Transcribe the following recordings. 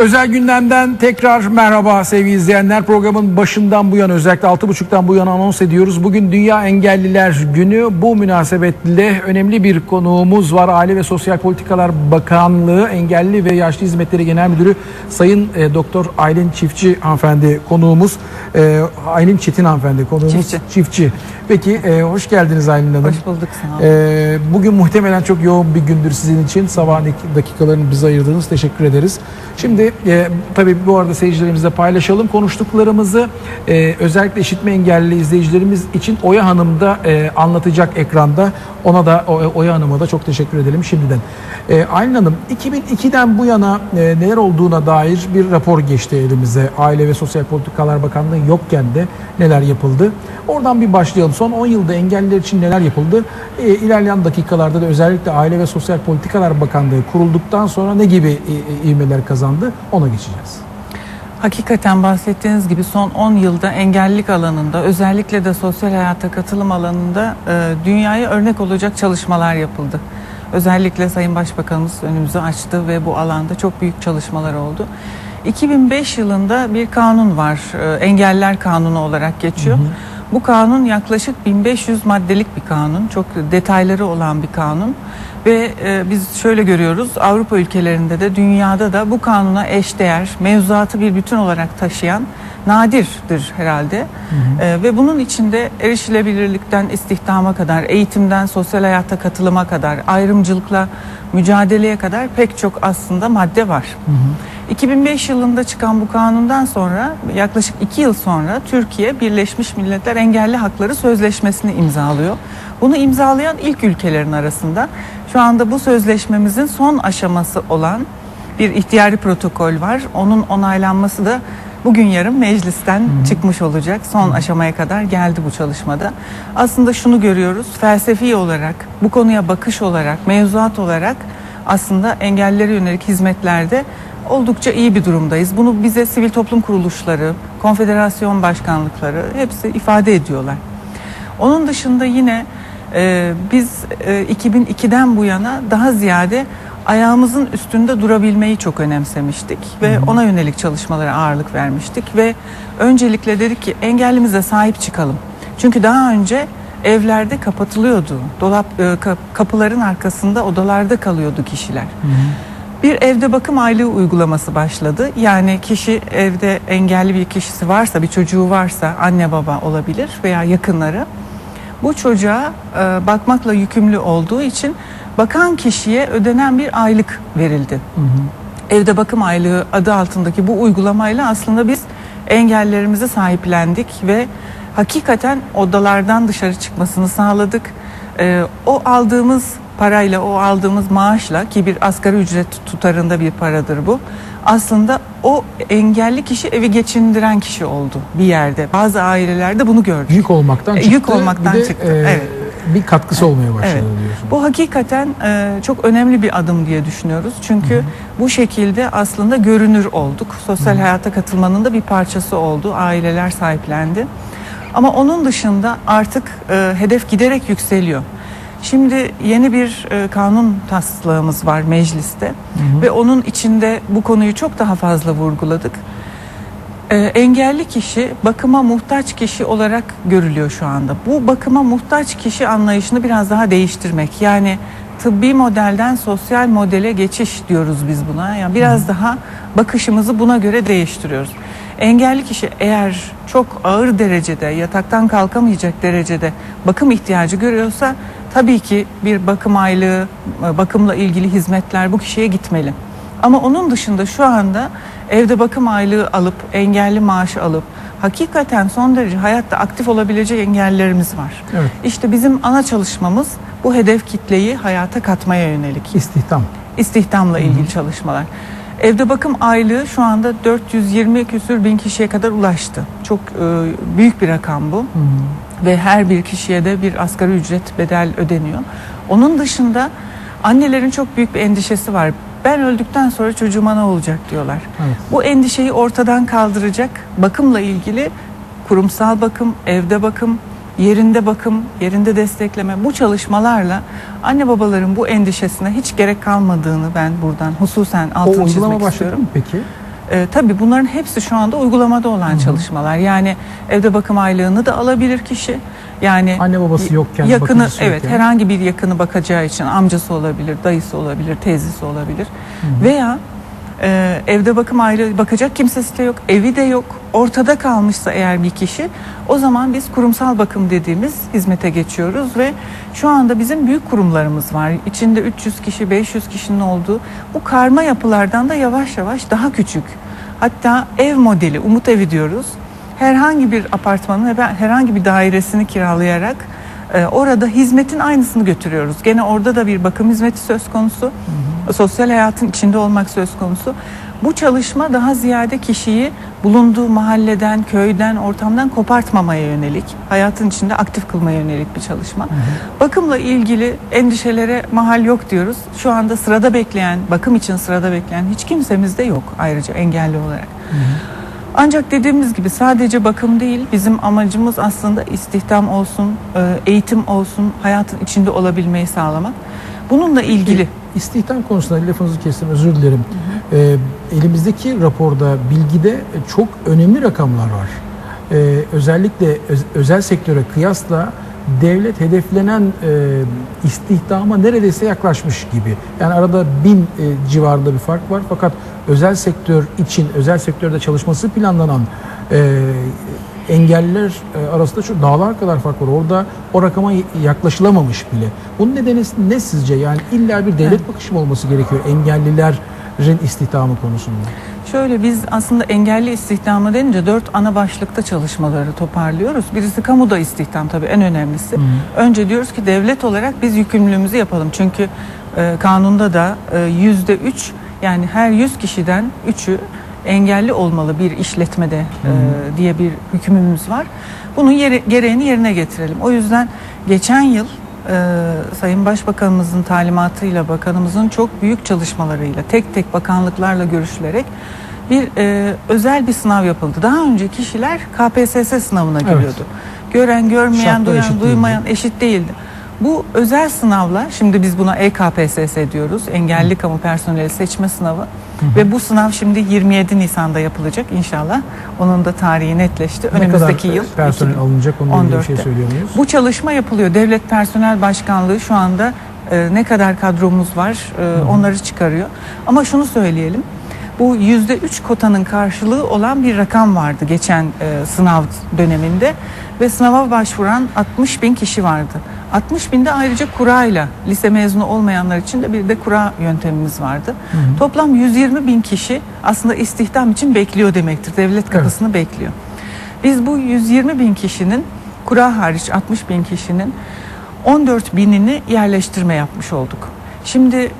Özel gündemden tekrar merhaba sevgili izleyenler. Programın başından bu yana özellikle 6.30'dan bu yana anons ediyoruz. Bugün Dünya Engelliler Günü. Bu münasebetle önemli bir konuğumuz var. Aile ve Sosyal Politikalar Bakanlığı Engelli ve Yaşlı Hizmetleri Genel Müdürü Sayın e, Doktor Aylin Çiftçi hanımefendi konuğumuz. E, Aylin Çetin hanımefendi konuğumuz. Çiftçi. Çiftçi. Peki e, hoş geldiniz Aylin Hanım. Hoş bulduk sağ olun. Ee, bugün muhtemelen çok yoğun bir gündür sizin için. Sabah dakikalarını bize ayırdınız. Teşekkür ederiz. Şimdi e, tabii bu arada seyircilerimizle paylaşalım. Konuştuklarımızı e, özellikle işitme engelli izleyicilerimiz için Oya Hanım da e, anlatacak ekranda. Ona da Oya Hanım'a da çok teşekkür edelim şimdiden. E, Aylin Hanım 2002'den bu yana e, neler olduğuna dair bir rapor geçti elimize. Aile ve Sosyal Politikalar Bakanlığı yokken de neler yapıldı. Oradan bir başlayalım. Son 10 yılda engelliler için neler yapıldı? E, ilerleyen dakikalarda da özellikle Aile ve Sosyal Politikalar Bakanlığı kurulduktan sonra ne gibi e, e, ivmeler kazandı? Ona geçeceğiz. Hakikaten bahsettiğiniz gibi son 10 yılda engellilik alanında özellikle de sosyal hayata katılım alanında e, dünyaya örnek olacak çalışmalar yapıldı. Özellikle Sayın Başbakanımız önümüzü açtı ve bu alanda çok büyük çalışmalar oldu. 2005 yılında bir kanun var. e, Engeller Kanunu olarak geçiyor. Bu kanun yaklaşık 1500 maddelik bir kanun. Çok detayları olan bir kanun. Ve e, biz şöyle görüyoruz Avrupa ülkelerinde de dünyada da bu kanuna eşdeğer mevzuatı bir bütün olarak taşıyan nadirdir herhalde. E, ve bunun içinde erişilebilirlikten istihdama kadar, eğitimden sosyal hayata katılıma kadar, ayrımcılıkla mücadeleye kadar pek çok aslında madde var. 2005 yılında çıkan bu kanundan sonra yaklaşık 2 yıl sonra Türkiye Birleşmiş Milletler Engelli Hakları Sözleşmesi'ni imzalıyor. Bunu imzalayan ilk ülkelerin arasında şu anda bu sözleşmemizin son aşaması olan bir ihtiyari protokol var. Onun onaylanması da bugün yarın meclisten çıkmış olacak. Son aşamaya kadar geldi bu çalışmada. Aslında şunu görüyoruz. Felsefi olarak, bu konuya bakış olarak, mevzuat olarak aslında engellilere yönelik hizmetlerde oldukça iyi bir durumdayız. Bunu bize sivil toplum kuruluşları, konfederasyon başkanlıkları hepsi ifade ediyorlar. Onun dışında yine e, biz e, 2002'den bu yana daha ziyade ayağımızın üstünde durabilmeyi çok önemsemiştik ve ona yönelik çalışmalara ağırlık vermiştik ve öncelikle dedik ki engellimize sahip çıkalım. Çünkü daha önce evlerde kapatılıyordu. Dolap e, ka- kapıların arkasında odalarda kalıyordu kişiler. Bir evde bakım aylığı uygulaması başladı. Yani kişi evde engelli bir kişisi varsa, bir çocuğu varsa anne baba olabilir veya yakınları. Bu çocuğa e, bakmakla yükümlü olduğu için bakan kişiye ödenen bir aylık verildi. Evde bakım aylığı adı altındaki bu uygulamayla aslında biz engellerimizi sahiplendik ve hakikaten odalardan dışarı çıkmasını sağladık. Ee, o aldığımız parayla, o aldığımız maaşla ki bir asgari ücret tutarında bir paradır bu. Aslında o engelli kişi evi geçindiren kişi oldu bir yerde. Bazı ailelerde bunu gördük. Yük olmaktan E, çıktı. yük olmaktan bir de, çıktı, e, evet. Bir katkısı olmaya başladı Evet. diyorsunuz. Bu hakikaten e, çok önemli bir adım diye düşünüyoruz. Çünkü bu şekilde aslında görünür olduk. Sosyal hayata katılmanın da bir parçası oldu. Aileler sahiplendi. Ama onun dışında artık e, hedef giderek yükseliyor. Şimdi yeni bir e, kanun taslağımız var mecliste ve onun içinde bu konuyu çok daha fazla vurguladık. Ee, engelli kişi bakıma muhtaç kişi olarak görülüyor şu anda. Bu bakıma muhtaç kişi anlayışını biraz daha değiştirmek. Yani tıbbi modelden sosyal modele geçiş diyoruz biz buna. Yani biraz daha bakışımızı buna göre değiştiriyoruz. Engelli kişi eğer çok ağır derecede yataktan kalkamayacak derecede bakım ihtiyacı görüyorsa tabii ki bir bakım aylığı, bakımla ilgili hizmetler bu kişiye gitmeli. Ama onun dışında şu anda evde bakım aylığı alıp engelli maaşı alıp hakikaten son derece hayatta aktif olabilecek engellilerimiz var. Evet. İşte bizim ana çalışmamız bu hedef kitleyi hayata katmaya yönelik. İstihdam. İstihdamla ilgili çalışmalar. Evde bakım aylığı şu anda 420 küsür bin kişiye kadar ulaştı. Çok e, büyük bir rakam bu. Ve her bir kişiye de bir asgari ücret bedel ödeniyor. Onun dışında annelerin çok büyük bir endişesi var. Ben öldükten sonra çocuğuma ne olacak diyorlar. Evet. Bu endişeyi ortadan kaldıracak bakımla ilgili kurumsal bakım, evde bakım, yerinde bakım, yerinde destekleme bu çalışmalarla anne babaların bu endişesine hiç gerek kalmadığını ben buradan hususen O altını uygulama çizmek başladı istiyorum. mı peki? E, tabii bunların hepsi şu anda uygulamada olan çalışmalar. Yani evde bakım aylığını da alabilir kişi. Yani Anne babası yokken, yakını evet yokken. herhangi bir yakını bakacağı için amcası olabilir, dayısı olabilir, teyzesi olabilir. Veya e, evde bakım ayrı bakacak kimsesi de yok, evi de yok. Ortada kalmışsa eğer bir kişi o zaman biz kurumsal bakım dediğimiz hizmete geçiyoruz ve şu anda bizim büyük kurumlarımız var. İçinde 300 kişi, 500 kişinin olduğu bu karma yapılardan da yavaş yavaş daha küçük. Hatta ev modeli, umut evi diyoruz. Herhangi bir apartmanın herhangi bir dairesini kiralayarak e, orada hizmetin aynısını götürüyoruz. Gene orada da bir bakım hizmeti söz konusu. Sosyal hayatın içinde olmak söz konusu. Bu çalışma daha ziyade kişiyi bulunduğu mahalleden, köyden, ortamdan kopartmamaya yönelik, hayatın içinde aktif kılmaya yönelik bir çalışma. Bakımla ilgili endişelere mahal yok diyoruz. Şu anda sırada bekleyen, bakım için sırada bekleyen hiç kimsemiz de yok ayrıca engelli olarak. Ancak dediğimiz gibi sadece bakım değil, bizim amacımız aslında istihdam olsun, e, eğitim olsun, hayatın içinde olabilmeyi sağlamak. Bununla ilgili İstihdam konusunda lafınızı kestim özür dilerim. Ee, elimizdeki raporda, bilgide çok önemli rakamlar var. Ee, özellikle öz- özel sektöre kıyasla devlet hedeflenen e, istihdama neredeyse yaklaşmış gibi. Yani arada bin e, civarında bir fark var fakat özel sektör için, özel sektörde çalışması planlanan e, engelliler e, arasında şu dağlar kadar fark var. Orada o rakama yaklaşılamamış bile. Bunun nedeni ne sizce? Yani illa bir devlet bakışı mı olması gerekiyor engellilerin istihdamı konusunda? Şöyle biz aslında engelli istihdamı denince dört ana başlıkta çalışmaları toparlıyoruz. Birisi kamuda istihdam tabii en önemlisi. Önce diyoruz ki devlet olarak biz yükümlülüğümüzü yapalım. Çünkü e, kanunda da e, yüzde üç yani her yüz kişiden üçü engelli olmalı bir işletmede e, diye bir hükmümüz var. Bunun yere, gereğini yerine getirelim. O yüzden geçen yıl e, Sayın Başbakanımızın talimatıyla, bakanımızın çok büyük çalışmalarıyla, tek tek bakanlıklarla görüşülerek bir e, özel bir sınav yapıldı. Daha önce kişiler KPSS sınavına giriyordu. Gören, görmeyen, Şartlar duyan, eşit değildi. duymayan eşit değildi. Bu özel sınavla, şimdi biz buna EKPSS diyoruz, Engelli Kamu Personeli Seçme Sınavı. Ve bu sınav şimdi 27 Nisan'da yapılacak inşallah. Onun da tarihi netleşti. ne Önümüzdeki kadar yıl. personel 2000 alınacak onunla bir şey 14'te. söylüyor muyuz? Bu çalışma yapılıyor. Devlet Personel Başkanlığı şu anda e, ne kadar kadromuz var e, onları çıkarıyor. Ama şunu söyleyelim. Bu yüzde üç kotanın karşılığı olan bir rakam vardı geçen e, sınav döneminde ve sınava başvuran 60 bin kişi vardı. 60 binde ayrıca kurayla lise mezunu olmayanlar için de bir de kura yöntemimiz vardı. Toplam 120 bin kişi aslında istihdam için bekliyor demektir. Devlet kapısını bekliyor. Biz bu 120 bin kişinin kura hariç 60 bin kişinin 14 binini yerleştirme yapmış olduk. Şimdi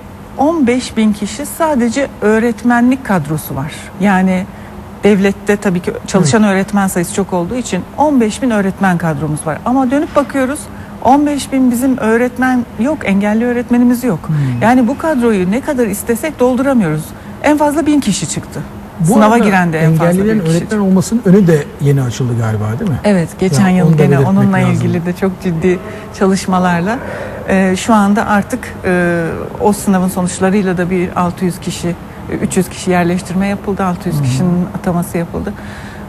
15 bin kişi sadece öğretmenlik kadrosu var. Yani devlette tabii ki çalışan öğretmen sayısı çok olduğu için 15 bin öğretmen kadromuz var. Ama dönüp bakıyoruz 15 bin bizim öğretmen yok, engelli öğretmenimiz yok. Yani bu kadroyu ne kadar istesek dolduramıyoruz. En fazla bin kişi çıktı. Sınava arada giren de en fazla engellilerin bin kişi öğretmen olmasının önü de yeni açıldı galiba değil mi? Evet, geçen Ya, yıl gene onunla lazım. ilgili de çok ciddi çalışmalarla e, şu anda artık e, o sınavın sonuçlarıyla da bir 600 kişi, e, 300 kişi yerleştirme yapıldı, 600 kişinin ataması yapıldı.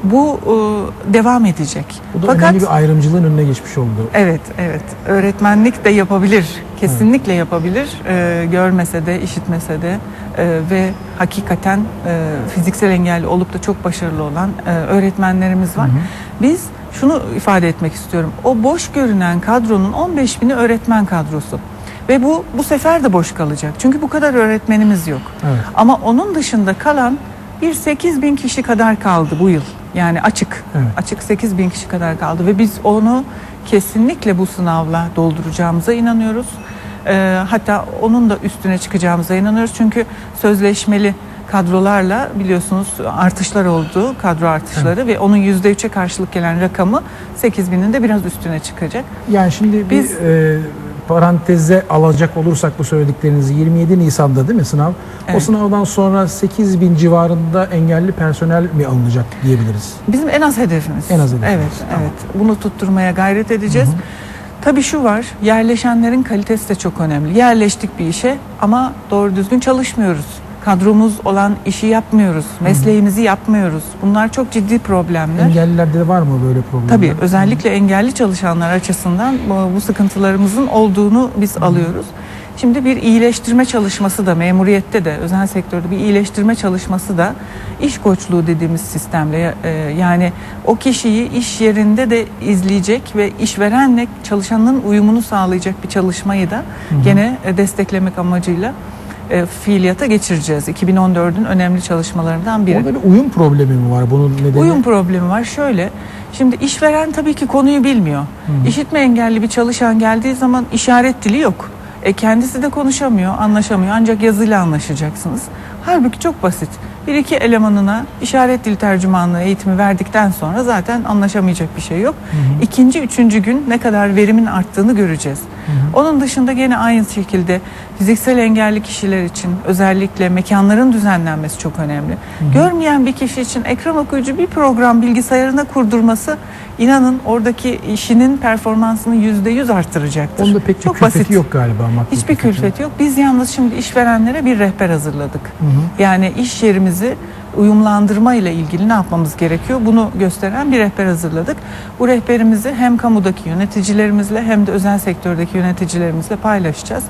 Bu e, devam edecek. Bu da Fakat önemli bir ayrımcılığın önüne geçmiş oldu. Evet, evet. Öğretmenlik de yapabilir. Kesinlikle yapabilir. Ee, görmese de, işitmese de Ee, ve hakikaten e, fiziksel engelli olup da çok başarılı olan e, öğretmenlerimiz var. Biz şunu ifade etmek istiyorum. O boş görünen kadronun 15 bini öğretmen kadrosu. Ve bu bu sefer de boş kalacak. Çünkü bu kadar öğretmenimiz yok. Evet. Ama onun dışında kalan bir 8 bin kişi kadar kaldı bu yıl. Yani açık. Evet. Açık 8 bin kişi kadar kaldı ve biz onu kesinlikle bu sınavla dolduracağımıza inanıyoruz. Ee, hatta onun da üstüne çıkacağımıza inanıyoruz. Çünkü sözleşmeli kadrolarla biliyorsunuz artışlar oldu, kadro artışları ve onun %3'e karşılık gelen rakamı 8 binin de biraz üstüne çıkacak. Yani şimdi Biz- bir e, paranteze alacak olursak bu söylediklerinizi 27 Nisan'da değil mi sınav? O Evet. sınavdan sonra 8 bin civarında engelli personel mi alınacak diyebiliriz? Bizim en az hedefimiz. En az hedefimiz, Evet, tamam. evet. Bunu tutturmaya gayret edeceğiz. Tabii şu var, yerleşenlerin kalitesi de çok önemli. Yerleştik bir işe ama doğru düzgün çalışmıyoruz. kadromuz olan işi yapmıyoruz, mesleğimizi yapmıyoruz. Bunlar çok ciddi problemler. Engellilerde de var mı böyle problemler? Tabii özellikle engelli çalışanlar açısından bu, bu sıkıntılarımızın olduğunu biz alıyoruz. Şimdi bir iyileştirme çalışması da memuriyette de özel sektörde bir iyileştirme çalışması da iş koçluğu dediğimiz sistemle e, yani o kişiyi iş yerinde de izleyecek ve işverenle çalışanın uyumunu sağlayacak bir çalışmayı da gene e, desteklemek amacıyla e, fiiliyata geçireceğiz. 2014'ün önemli çalışmalarından biri. Orada bir uyum problemi mi var bunun nedeni? Uyum problemi var. Şöyle, şimdi işveren tabii ki konuyu bilmiyor. İşitme engelli bir çalışan geldiği zaman işaret dili yok. E kendisi de konuşamıyor, anlaşamıyor. Ancak yazıyla anlaşacaksınız. Halbuki çok basit. Bir iki elemanına işaret dil tercümanlığı eğitimi verdikten sonra zaten anlaşamayacak bir şey yok. İkinci, üçüncü gün ne kadar verimin arttığını göreceğiz. Onun dışında gene aynı şekilde fiziksel engelli kişiler için özellikle mekanların düzenlenmesi çok önemli. Görmeyen bir kişi için ekran okuyucu bir program bilgisayarına kurdurması inanın oradaki işinin performansını yüzde yüz arttıracaktır. Onda pek çok külfeti basit. yok galiba. Hiçbir külfet yok. Biz yalnız şimdi işverenlere bir rehber hazırladık. Yani iş yerimizi uyumlandırma ile ilgili ne yapmamız gerekiyor? Bunu gösteren bir rehber hazırladık. Bu rehberimizi hem kamudaki yöneticilerimizle hem de özel sektördeki yöneticilerimizle paylaşacağız.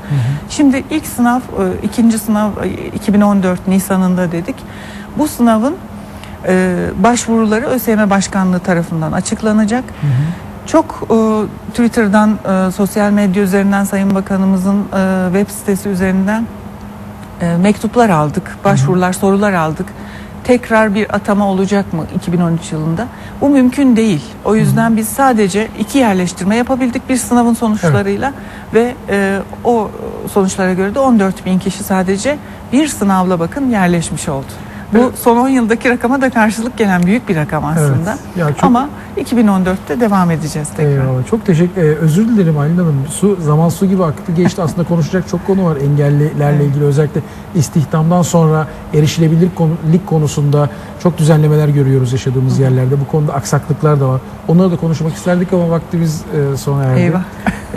Şimdi ilk sınav, e, ikinci sınav e, 2014 Nisan'ında dedik. Bu sınavın e, başvuruları ÖSYM Başkanlığı tarafından açıklanacak. Çok e, Twitter'dan, e, sosyal medya üzerinden Sayın Bakanımızın e, web sitesi üzerinden e, mektuplar aldık, başvurular, sorular aldık. Tekrar bir atama olacak mı 2013 yılında? Bu mümkün değil. O yüzden biz sadece iki yerleştirme yapabildik bir sınavın sonuçlarıyla ve e, o sonuçlara göre de 14 bin kişi sadece bir sınavla bakın yerleşmiş oldu. Bu Evet. son 10 yıldaki rakama da karşılık gelen büyük bir rakam aslında. Evet. Ya çok- Ama 2014'te devam edeceğiz tekrar. Eyvallah. Çok teşekkür e, Özür dilerim Aylin Hanım. Su, zaman su gibi aktı geçti. Aslında konuşacak çok konu var engellilerle Evet. ilgili. Özellikle istihdamdan sonra erişilebilirlik konu, lik konusunda çok düzenlemeler görüyoruz yaşadığımız yerlerde. Bu konuda aksaklıklar da var. Onları da konuşmak isterdik ama vaktimiz e, sona erdi. Eyvah.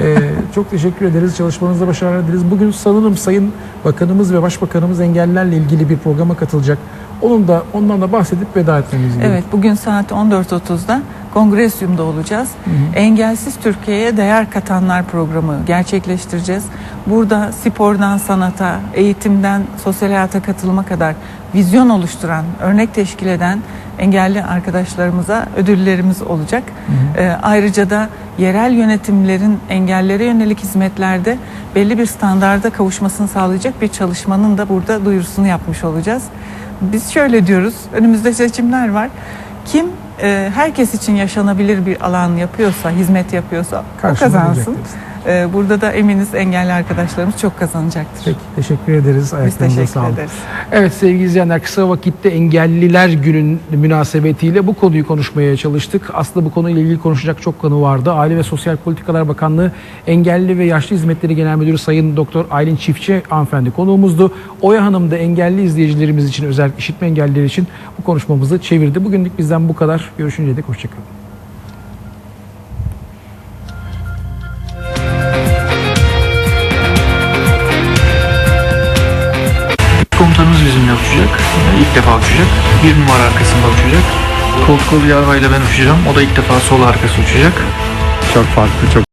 E, çok teşekkür ederiz. Çalışmanızda başarılar dileriz. Bugün sanırım Sayın Bakanımız ve Başbakanımız engellilerle ilgili bir programa katılacak. Onun da ondan da bahsedip veda etmemiz gerekiyor. Evet bugün saat 14.30'da Kongresyum'da olacağız. Engelsiz Türkiye'ye Değer Katanlar programı gerçekleştireceğiz. Burada spordan sanata, eğitimden sosyal hayata katılıma kadar vizyon oluşturan, örnek teşkil eden engelli arkadaşlarımıza ödüllerimiz olacak. Ee, ayrıca da yerel yönetimlerin engellere yönelik hizmetlerde belli bir standarda kavuşmasını sağlayacak bir çalışmanın da burada duyurusunu yapmış olacağız. Biz şöyle diyoruz, önümüzde seçimler var. Kim e, herkes için yaşanabilir bir alan yapıyorsa, hizmet yapıyorsa o kazansın. E, burada da eminiz engelli arkadaşlarımız çok kazanacaktır. Peki teşekkür ederiz. Biz teşekkür sağlık. ederiz. Evet sevgili izleyenler kısa vakitte engelliler günün münasebetiyle bu konuyu konuşmaya çalıştık. Aslında bu konuyla ilgili konuşacak çok konu vardı. Aile ve Sosyal Politikalar Bakanlığı Engelli ve Yaşlı Hizmetleri Genel Müdürü Sayın Doktor Aylin Çiftçi hanımefendi konuğumuzdu. Oya Hanım da engelli izleyicilerimiz için özellikle işitme engelliler için bu konuşmamızı çevirdi. Bugünlük bizden bu kadar. Görüşünceye dek hoşçakalın. Uçacak. İlk defa uçacak. Bir numara arkasında uçacak. Kol kol yarmayla ben uçacağım. O da ilk defa sol arkası uçacak. Çok farklı, çok